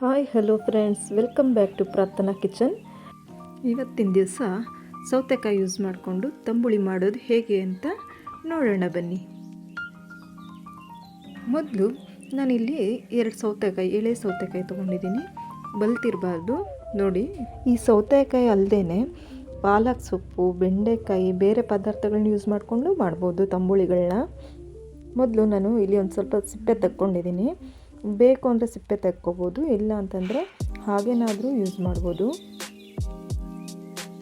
Hi hello friends welcome back to Prarthana kitchen. ಇವತ್ತಿನ ದಿವಸ ಸೌತೆಕಾಯಿ ಯೂಸ್ ಮಾಡಿಕೊಂಡು ತಂಬುಳಿ ಮಾಡೋದು ಹೇಗೆ ಅಂತ ನೋಡೋಣ ಬನ್ನಿ. ಮೊದಲು ನಾನಿಲ್ಲಿ ಎರಡು ಸೌತೆಕಾಯಿ, ಎಳೆ ಸೌತೆಕಾಯಿ ತೊಗೊಂಡಿದ್ದೀನಿ. ಬಲ್ತಿರಬಾರ್ದು. ನೋಡಿ, ಈ ಸೌತೆಕಾಯಿ ಅಲ್ಲದೆ ಪಾಲಕ್ ಸೊಪ್ಪು, ಬೆಂಡೆಕಾಯಿ, ಬೇರೆ ಪದಾರ್ಥಗಳನ್ನ ಯೂಸ್ ಮಾಡಿಕೊಂಡು ಮಾಡ್ಬೋದು ತಂಬುಳಿಗಳನ್ನ ಮೊದಲು ನಾನು ಇಲ್ಲಿ ಒಂದು ಸ್ವಲ್ಪ ಸಿಪ್ಪೆ ತಕ್ಕೊಂಡಿದ್ದೀನಿ. ಬೇಕು ಅಂದರೆ ಸಿಪ್ಪೆ ತೆಕ್ಕೋಬೋದು, ಇಲ್ಲ ಅಂತಂದರೆ ಹಾಗೇನಾದರೂ ಯೂಸ್ ಮಾಡ್ಬೋದು.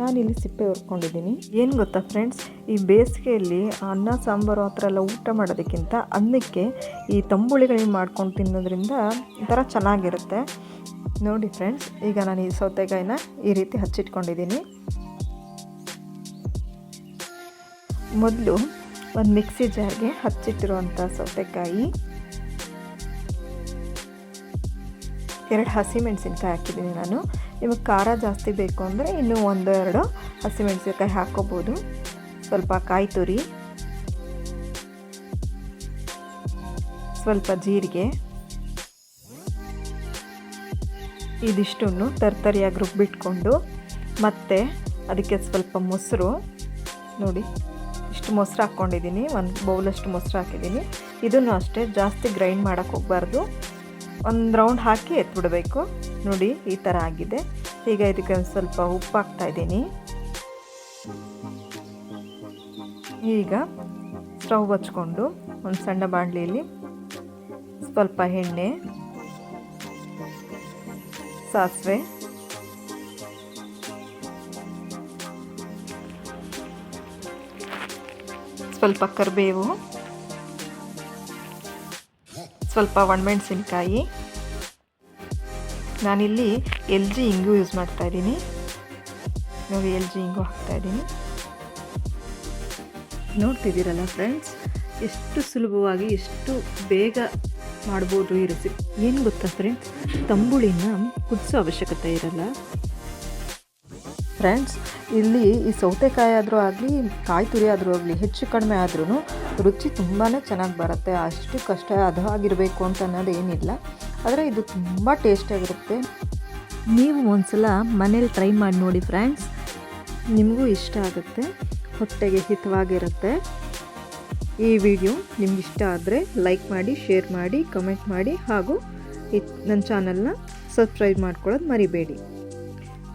ನಾನಿಲ್ಲಿ ಸಿಪ್ಪೆ ಹೊರ್ಕೊಂಡಿದ್ದೀನಿ. ಏನು ಗೊತ್ತಾ ಫ್ರೆಂಡ್ಸ್ ಈ ಬೇಸಿಗೆಯಲ್ಲಿ ಅನ್ನ, ಸಾಂಬಾರು ಆ ಥರ ಎಲ್ಲ ಊಟ ಮಾಡೋದಕ್ಕಿಂತ ಅನ್ನಕ್ಕೆ ಈ ತಂಬುಳಿಗಳಿಗೆ ಮಾಡ್ಕೊಂಡು ತಿನ್ನೋದ್ರಿಂದ ಒಂಥರ ಚೆನ್ನಾಗಿರುತ್ತೆ. ನೋಡಿ ಫ್ರೆಂಡ್ಸ್ ಈಗ ನಾನು ಈ ಸೌತೆಕಾಯಿನ ಈ ರೀತಿ ಹಚ್ಚಿಟ್ಕೊಂಡಿದ್ದೀನಿ. ಮೊದಲು ಒಂದು ಮಿಕ್ಸಿ ಜಾರ್ಗೆ ಹಚ್ಚಿಟ್ಟಿರುವಂಥ ಸೌತೆಕಾಯಿ. ಎರಡು ಹಸಿಮೆಣಸಿನ್ಕಾಯಿ ಹಾಕಿದ್ದೀನಿ ನಾನು. ನಿಮಗೆ ಖಾರ ಜಾಸ್ತಿ ಬೇಕು ಅಂದರೆ ಇನ್ನೂ ಒಂದು ಎರಡು ಹಸಿಮೆಣಸಿನ್ಕಾಯಿ ಹಾಕ್ಕೋಬೋದು. ಸ್ವಲ್ಪ ಕಾಯಿ ತುರಿ. ಸ್ವಲ್ಪ ಜೀರಿಗೆ. ಇದಿಷ್ಟನ್ನು ತರ್ತರಿಯಾಗಿ ರುಬ್ಬಿಟ್ಕೊಂಡು ಮತ್ತು ಅದಕ್ಕೆ ಸ್ವಲ್ಪ ಮೊಸರು. ನೋಡಿ, ಇಷ್ಟು ಮೊಸರು ಹಾಕ್ಕೊಂಡಿದ್ದೀನಿ. ಒಂದು ಬೌಲಷ್ಟು ಮೊಸರು ಹಾಕಿದ್ದೀನಿ. ಇದನ್ನು ಅಷ್ಟೇ ಜಾಸ್ತಿ ಗ್ರೈಂಡ್ ಮಾಡೋಕ್ಕೆ ಹೋಗಬಾರ್ದು. ಒಂದು ರೌಂಡ್ ಹಾಕಿ ಎತ್ಬಿಡಬೇಕು. ನೋಡಿ, ಈ ಥರ ಆಗಿದೆ. ಈಗ ಇದಕ್ಕೆ ಒಂದು ಸ್ವಲ್ಪ ಉಪ್ಪು ಹಾಕ್ತಾ ಇದ್ದೀನಿ. ಈಗ ಸ್ಟವ್ ಹಚ್ಕೊಂಡು ಒಂದು ಸಣ್ಣ ಬಾಣಲಿಯಲ್ಲಿ ಸ್ವಲ್ಪ ಎಣ್ಣೆ, ಸಾಸಿವೆ, ಸ್ವಲ್ಪ ಕರಿಬೇವು ಸ್ವಲ್ಪ ಒಣಮೆಣಸಿನ್ಕಾಯಿ. ನಾನಿಲ್ಲಿ ಎಲ್ ಜಿ ಇಂಗು ಯೂಸ್ ಮಾಡ್ತಾ ಇದ್ದೀನಿ. ನೋಡಿ ಎಲ್ ಜಿ ಇಂಗು ಹಾಕ್ತಾ ಇದ್ದೀನಿ. ನೋಡ್ತಿದ್ದೀರಲ್ಲ ಫ್ರೆಂಡ್ಸ್, ಎಷ್ಟು ಸುಲಭವಾಗಿ, ಎಷ್ಟು ಬೇಗ ಮಾಡ್ಬೋದು ಈ ರೆಸಿಪಿ. ಏನು ಗೊತ್ತಾ ಫ್ರೆಂಡ್ಸ್? ತಂಬುಳಿನ ಕುದಿಸೋ ಅವಶ್ಯಕತೆ ಇರಲ್ಲ. ಫ್ರೆಂಡ್ಸ್, ಇಲ್ಲಿ ಈ ಸೌತೆಕಾಯಿ ಆದರೂ ಆಗಲಿ ಕಾಯಿ ತುರಿ ಆದರೂ ಆಗಲಿ, ಹೆಚ್ಚು ಕಡಿಮೆ ಆದ್ರೂ ರುಚಿ ತುಂಬಾ ಚೆನ್ನಾಗಿ ಬರುತ್ತೆ. ಅಷ್ಟು ಕಷ್ಟ ಅದು ಆಗಿರಬೇಕು ಅಂತ ಅನ್ನೋದು ಏನಿಲ್ಲ. ಆದರೆ ಇದು ತುಂಬ ಟೇಸ್ಟಾಗಿರುತ್ತೆ ನೀವು ಒಂದ್ಸಲ ಮನೇಲಿ ಟ್ರೈ ಮಾಡಿ ನೋಡಿ ಫ್ರೆಂಡ್ಸ್. ನಿಮಗೂ ಇಷ್ಟ ಆಗುತ್ತೆ. ಹೊಟ್ಟೆಗೆ ಹಿತವಾಗಿರುತ್ತೆ. ಈ ವಿಡಿಯೋ ನಿಮ್ಗೆ ಇಷ್ಟ ಆದರೆ ಲೈಕ್ ಮಾಡಿ, ಶೇರ್ ಮಾಡಿ, ಕಮೆಂಟ್ ಮಾಡಿ ಹಾಗೂ ನನ್ನ ಚಾನಲ್ನ ಸಬ್ಸ್ಕ್ರೈಬ್ ಮಾಡ್ಕೊಳ್ಳೋದು ಮರಿಬೇಡಿ.